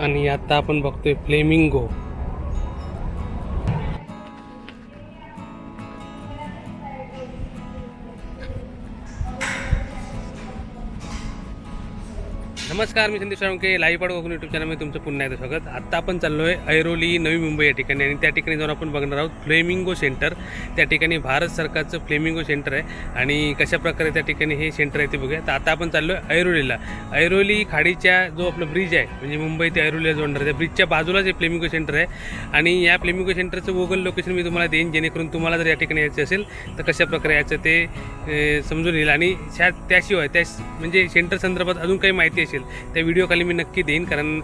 आणि आता आपण बघतोय फ्लेमिंगो नमस्कार मी संदीप साळुंके लाईव्ह पाड कोकण युट्यूब चॅनलमध्ये तुमचं पुन्हा एकदा स्वागत. आत्ता आपण चाललो आहे ऐरोली नवी मुंबई या ठिकाणी आणि त्या ठिकाणी जाऊन आपण बघणार आहोत फ्लेमिंगो सेंटर त्या ठिकाणी भारत सरकारचं फ्लेमिंगो सेंटर आहे आणि कशा प्रकारे त्या ठिकाणी हे सेंटर आहे ते बघूया. तर आता आपण चाललो आहे ऐरोलीला. ऐरोली खाडीच्या जो आपला ब्रिज आहे म्हणजे मुंबई ते ऐरोलीला जोडणार त्या ब्रिजच्या बाजूलाच हे फ्लेमिंगो सेंटर आहे आणि या फ्लेमिंगो सेंटरचं गुगल लोकेशन मी तुम्हाला देईन जेणेकरून तुम्हाला जर या ठिकाणी यायचं असेल तर कशा प्रकारे यायचं ते समजून येईल. आणि त्याशिवाय त्या म्हणजे सेंटर संदर्भात अजून काही माहिती असेल त्या व्हिडिओ खाली मी नक्की देईन कारण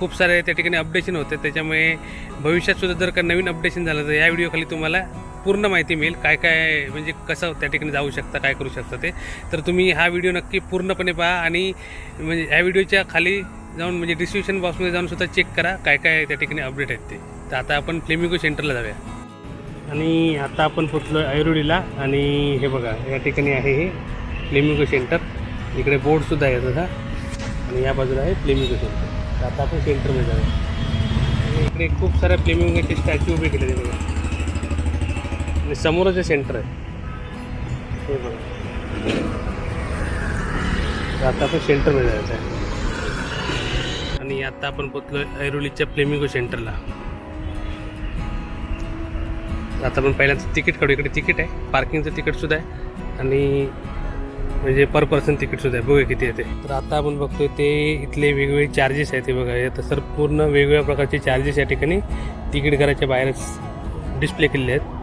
खूप सारे त्या ठिकाणी अपडेशन होते. त्याच्यामुळे भविष्यातसुद्धा जर का नवीन अपडेशन झालं तर या व्हिडिओ खाली तुम्हाला पूर्ण माहिती मिळेल काय काय म्हणजे कसं त्या ठिकाणी जाऊ शकता काय करू शकता ते. तर तुम्ही हा व्हिडिओ नक्की पूर्णपणे पहा आणि म्हणजे ह्या व्हिडिओच्या खाली जाऊन म्हणजे डिस्क्रिप्शन बॉक्समध्ये जाऊन सुद्धा चेक करा काय काय त्या ठिकाणी अपडेट आहेत ते. तर आता आपण फ्लेमिको सेंटरला जाऊया. आणि आता आपण पोचलो ऐरोडीला ऐरोलीला आणि हे बघा या ठिकाणी आहे हे फ्लेमिको सेंटर इकडे बोर्डसुद्धा आहे तसा आणि या बाजूला आहे फ्लेमिगो सेंटर. आता आपण सेंटरमध्ये जाऊया. आणि इकडे खूप साऱ्या प्लेमिंगचे स्टॅच्यू उभे केलेले बघा. आणि समोरच सेंटर आहे. हे बघा. आता आपण सेंटरमध्ये जायचं आहे. आणि आता आपण पोचलो आहे ऐरोलीच्या फ्लेमिंगो सेंटरला. आता आपण पहिल्यांदा तिकीट काढू. इकडे तिकीट आहे. पार्किंगचं तिकीटसुद्धा आहे. आणि म्हणजे पर पर्सन तिकीटसुद्धा आहे. बघूया किती येते. तर आता आपण बघतोय ते इथले वेगवेगळे चार्जेस आहेत ते बघा. तर सर पूर्ण वेगवेगळ्या प्रकारचे चार्जेस या ठिकाणी तिकीट घराच्या बाहेरच डिस्प्ले केलेले आहेत.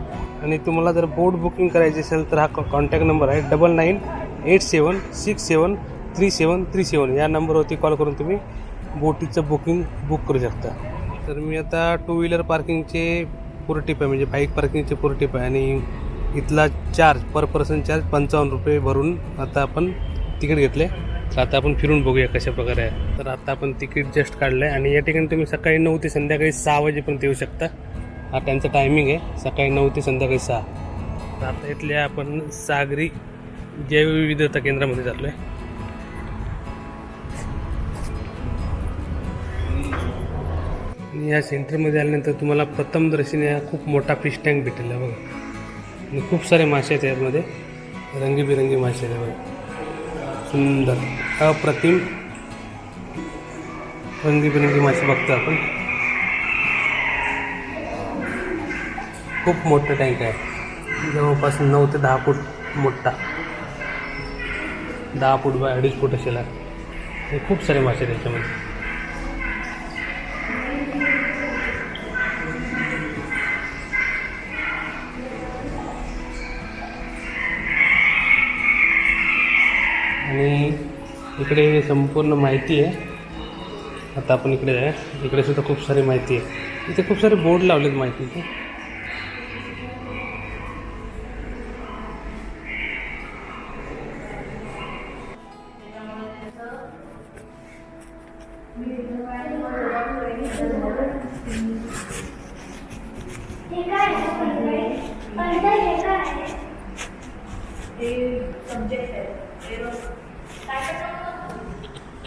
आणि तुम्हाला जर बोट बुकिंग करायची असेल तर हा कॉन्टॅक्ट नंबर आहे. Double nine eight seven six seven three seven three seven या नंबरवरती कॉल करून तुम्ही बोटीचं बुकिंग बुक करू शकता. तर मी आता टू व्हीलर पार्किंगचे पूर्ण टिप आहे. म्हणजे बाईक पार्किंगचे पूर्ण टिप आहे. आणि इथला चार्ज पर पर्सन चार्ज पंचावन्न रुपये भरून आता आपण तिकीट घेतले. तर आता आपण फिरून बघूया कशा प्रकारे आहे. तर आता आपण तिकीट जस्ट काढलं आहे आणि या ठिकाणी तुम्ही सकाळी नऊ ते संध्याकाळी सहा वाजेपर्यंत येऊ शकता. हा त्यांचा टायमिंग आहे. सकाळी नऊ ते संध्याकाळी सहा. तर आता इथल्या आपण सागरी जैवविविधता केंद्रामध्ये चाललो आहे या सेंटरमध्ये आल्यानंतर तुम्हाला प्रथम दर्शनी हा खूप मोठा फिश टँक भेटेल. बघा. आणि खूप सारे मासे आहेत यामध्ये. रंगीबिरंगी मासे आहेत. बघा सुंदर अप्रतिम रंगीबिरंगी मासे बघतो आपण. खूप मोठं टँक आहे. जवळपास नऊ ते दहा फूट मोठा. दहा फूट बाय अडीच फूट असेल. हे खूप सारे मासे आहेत त्याच्यामध्ये आणि इकडे संपूर्ण माहिती आहे. आता आपण इकडे आहे इकडे सुद्धा खूप सारी माहिती आहे. इथे खूप सारे बोर्ड लावलेत माहितीचे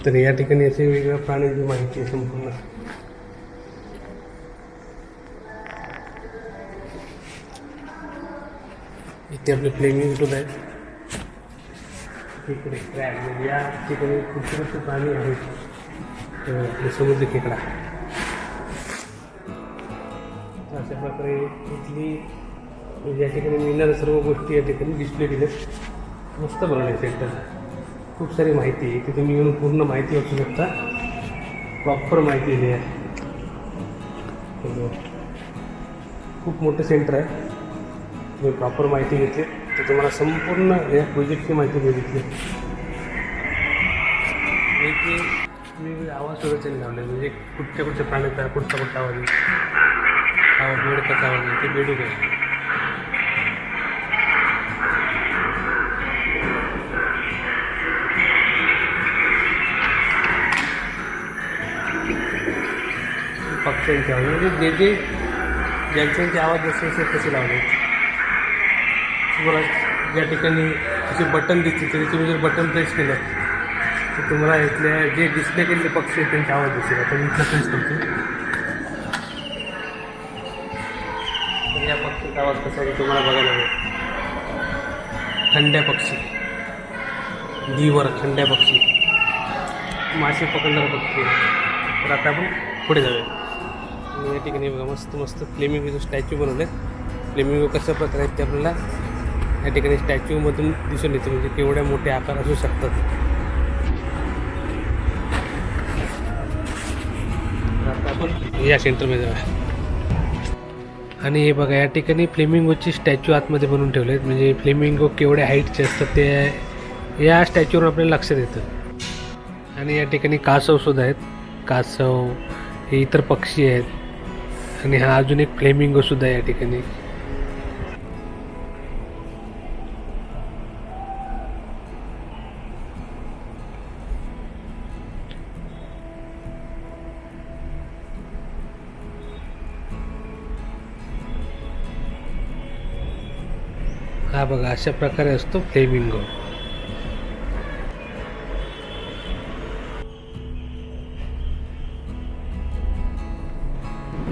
तर या ठिकाणी असे वेगवेगळ्या प्राण्यांची माहिती आहे संपूर्ण. इथे आपले फ्लेमिंग टूल आहेत. इकडे क्रॅब म्हणजे या ठिकाणी खूप प्राणी आहेत. समुद्र खेकडा. अशा प्रकारे इथली म्हणजे या ठिकाणी मिळणाऱ्या सर्व गोष्टी या ठिकाणी डिस्प्ले केल्या मस्त बनवले सेंटर. खूप सारी माहिती आहे. तिथे मी येऊन पूर्ण माहिती वाचू शकता. प्रॉपर माहिती दिली आहे खूप मोठं सेंटर आहे. तुम्ही प्रॉपर माहिती घेतली. तर तुम्हाला संपूर्ण या प्रोजेक्टची माहिती बघितली. एक वेगवेगळे आवाज सुद्धा त्यांनी लावले. म्हणजे कुठच्या कुठच्या प्राण्याचा कुठचा कुठचा आवाज आवाज हा बेडकाचा आवाज येईल ते बेडूक आहे. पक्ष्यांचे आवाज म्हणजे जे जे ज्यांच्यांचे आवाज जसे असे तसे लावले. तुम्हाला ज्या ठिकाणी असे बटन दिसते तरी तुम्ही जर बटन प्रेस केलं तर तुम्हाला इथल्या जे डिस्प्ले केलेले पक्षी आहेत त्यांचे आवाज दिसेल. आता मी प्रेस करतो. या पक्षीचा आवाज कसा आहे तुम्हाला बघायला मिळेल. खंड्या पक्षी. धीवर खंड्या पक्षी. मासे पकडणारा पक्षी. तर आता आपण पुढे जाऊया. या ठिकाणी बघा मस्त मस्त फ्लेमिंगोचे स्टॅच्यू बनवले फ्लेमिंगो कशा प्रकारे आहेत ते आपल्याला या ठिकाणी स्टॅच्यूमधून दिसून येते म्हणजे केवढ्या मोठे आकार असू शकतात. आता आपण या सेंटरमध्ये जाऊया. आणि हे बघा या ठिकाणी फ्लेमिंगोची स्टॅच्यू आतमध्ये बनवून ठेवले आहेत. म्हणजे फ्लेमिंगो केवढ्या हाईटचे असतात ते या स्टॅच्यूवर आपल्याला लक्षात येतं. आणि या ठिकाणी कासव सुद्धा आहेत. कासव हे इतर पक्षी आहेत. आणि हा अजून एक फ्लेमिंगो सुद्धा या ठिकाणी. हा बघा अशा प्रकारे असतो फ्लेमिंगो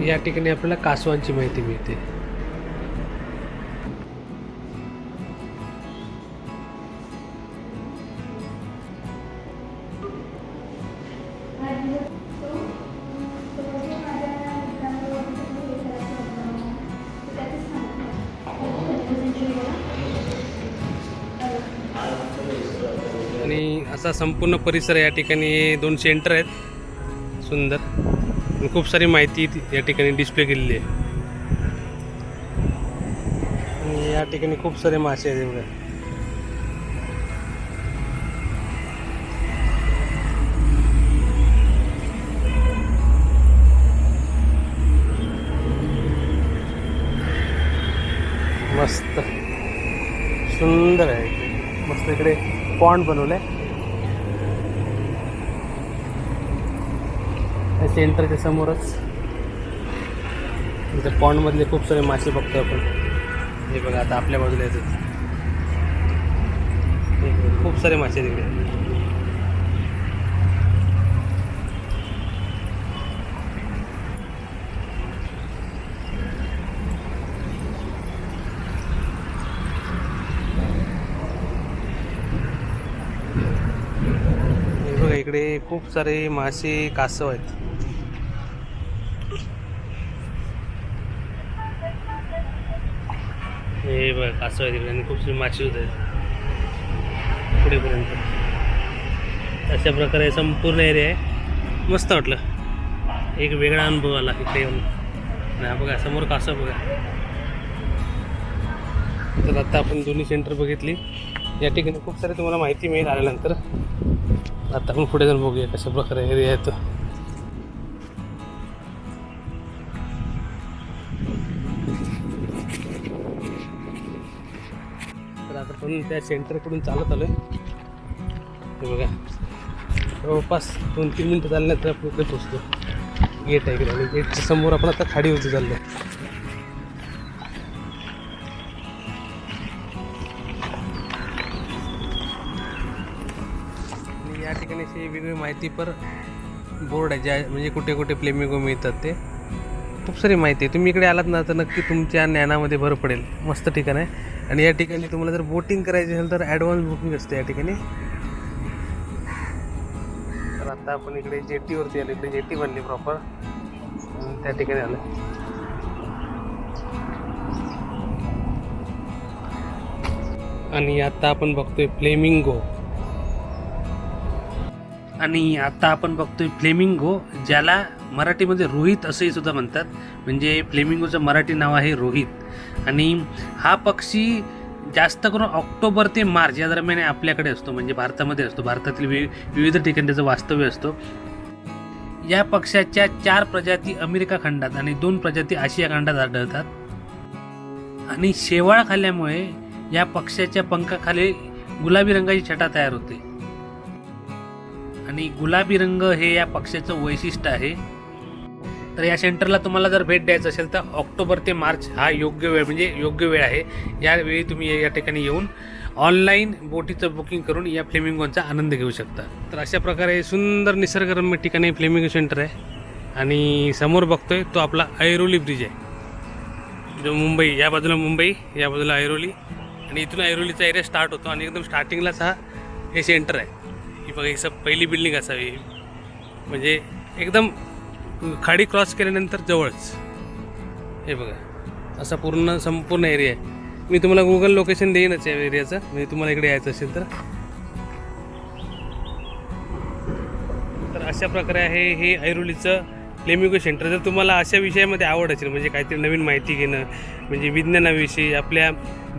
या ठिकाणी आपल्याला कासवांची माहिती मिळते. आणि असा संपूर्ण परिसर या ठिकाणी दोन सेंटर आहेत. सुंदर. खूप सारी माहिती या ठिकाणी डिस्प्ले केलेली आहे. आणि या ठिकाणी खूप सारे मासे आहेत एवढे मस्त. सुंदर आहे. मस्त इकडे पॉन्ड बनवलं आहे सेंटरच्या समोरच. इथे पॉन्डमधले खूप सारे मासे बघतो आपण. हे बघा आता आपल्या बाजूला येतात खूप सारे मासे तिकडे हे बघा इकडे खूप सारे मासे कासव आहेत. हे बघा कासव आहे तिकडे आणि खूप सारे मासे होत. आहेत पुढेपर्यंत. अशा प्रकारे संपूर्ण एरिया आहे. मस्त वाटलं. एक वेगळा अनुभव आला इकडे येऊन. नाही हा बघा समोर कासव बघा. तर आता आपण दोन्ही सेंटर बघितली. या ठिकाणी खूप सारे तुम्हाला माहिती मिळेल आल्यानंतर. आता आपण पुढे जाऊन बघूया कशा प्रकारे एरिया येतो तर आता पण त्या सेंटरकडून चालत आलोय. हे बघा. जवळपास दोन तीन मिनटं चालल्यानंतर आपण इकडे पोचतो गेट आहे इकडे. आणि गेटच्या समोर आपण आता खाडी होती चाललो वेगवेगळी माहिती पर बोर्ड आहे ज्या म्हणजे कुठे कुठे फ्लेमिंगो मिळतात ते. खूप सारी माहिती आहे. तुम्ही इकडे आलात ना तर नक्की तुमच्या ज्ञानामध्ये भर पडेल. मस्त ठिकाण आहे. आणि या ठिकाणी तुम्हाला जर बोटिंग करायची असेल तर ॲडव्हान्स बुकिंग असते या ठिकाणी. तर आता आपण इकडे जेटीवरती आलो. इकडे जेटी बनली प्रॉपर त्या ठिकाणी आलो. आणि आता आपण बघतोय फ्लेमिंगो आणि आता आपण बघतोय फ्लेमिंगो ज्याला मराठीमध्ये रोहित असंही सुद्धा म्हणतात. म्हणजे फ्लेमिंगोचं मराठी नाव आहे रोहित. आणि हा पक्षी जास्त करून ऑक्टोबर ते मार्च या दरम्यान आपल्याकडे असतो म्हणजे भारतामध्ये असतो. भारतातील वि विविध ठिकाणी त्याचं वास्तव्य असतो. या पक्षाच्या चार प्रजाती अमेरिका खंडात आणि दोन प्रजाती आशिया खंडात आढळतात. आणि शेवाळ खाल्ल्यामुळे या पक्षाच्या पंखाखाली गुलाबी रंगाची छटा तयार होते. आणि गुलाबी रंग हे या पक्षाचं वैशिष्ट्य आहे. तर या सेंटरला तुम्हाला जर भेट द्यायचं असेल तर ऑक्टोबर ते मार्च हा योग्य वेळ म्हणजे योग्य वेळ आहे. यावेळी तुम्ही या ठिकाणी येऊन ऑनलाईन बोटीचं बुकिंग करून या फ्लेमिंगोचा आनंद घेऊ शकता. तर अशा प्रकारे सुंदर निसर्गरम्य ठिकाणी फ्लेमिंगो सेंटर आहे. आणि समोर बघतोय तो आपला ऐरोली ब्रिज आहे. जो मुंबई या बाजूला मुंबई या बाजूला ऐरोली. आणि इथून ऐरोलीचा एरिया स्टार्ट होतो आणि एकदम स्टार्टिंगलाच हा हे सेंटर आहे. बघा ही सब पहिली बिल्डिंग असावी. म्हणजे एकदम खाडी क्रॉस केल्यानंतर जवळच. हे बघा असा पूर्ण संपूर्ण एरिया आहे. मी तुम्हाला गुगल लोकेशन देईनच या एरियाचं म्हणजे तुम्हाला इकडे यायचं असेल तर. तर अशा प्रकारे आहे हे ऐरोलीचं फ्लेमिगो सेंटर जर तुम्हाला अशा विषयामध्ये आवड असेल म्हणजे काहीतरी नवीन माहिती घेणं म्हणजे विज्ञानाविषयी आपल्या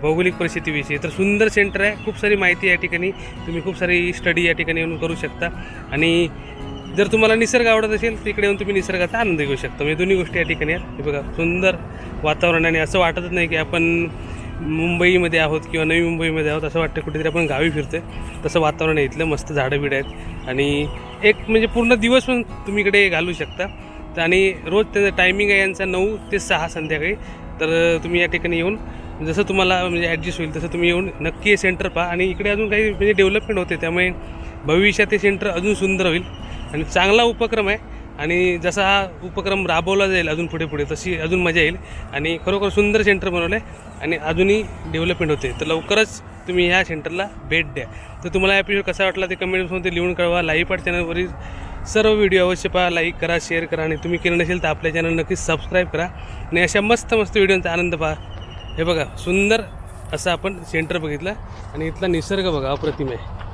भौगोलिक परिस्थितीविषयी तर सुंदर सेंटर आहे. खूप सारी माहिती या ठिकाणी. तुम्ही खूप सारी स्टडी या ठिकाणी येऊन करू शकता. आणि जर तुम्हाला निसर्ग आवडत असेल तर इकडे येऊन तुम्ही निसर्गाचा आनंद घेऊ शकता. म्हणजे दोन्ही गोष्टी या ठिकाणी आहेत. हे बघा सुंदर वातावरण आणि असं वाटतच नाही की आपण मुंबईमध्ये आहोत किंवा नवी मुंबईमध्ये आहोत असं वाटतं कुठेतरी आपण गावी फिरतोय. तसं वातावरण आहे इथलं. मस्त झाडं बिडं आहेत. आणि एक म्हणजे पूर्ण दिवस पण तुम्ही इकडे घालू शकता. तर आणि रोज त्याचं टायमिंग आहे यांचा नऊ ते सहा संध्याकाळी. तर तुम्ही या ठिकाणी येऊन जसं तुम्हाला म्हणजे ॲडजस्ट होईल तसं तुम्ही येऊन नक्की हे सेंटर पहा. आणि इकडे अजून काही म्हणजे डेव्हलपमेंट होते त्यामुळे भविष्यात हे सेंटर अजून सुंदर होईल. आणि चांगला उपक्रम आहे. आणि जसा हा उपक्रम राबवला जाईल अजून पुढे पुढे तशी अजून मजा येईल. आणि खरोखर सुंदर सेंटर बनवलं आहे आणि अजूनही डेव्हलपमेंट होते. तर लवकरच तुम्ही ह्या सेंटरला भेट द्या. तर तुम्हाला एपिसोड कसा वाटला ते कमेंट्समध्ये लिहून कळवा. लाईव्ह पाठ चॅनलवरील सर्व व्हिडिओ अवश्य पहा. लाईक करा शेअर करा. आणि तुम्ही केलं नसेल तर आपल्या चॅनल नक्कीच सबस्क्राईब करा. आणि अशा मस्त मस्त व्हिडिओचा आनंद पहा. हे बघा सुंदर असं आपण सेंटर बघितलं. आणि इथला निसर्ग बघा अप्रतिम आहे.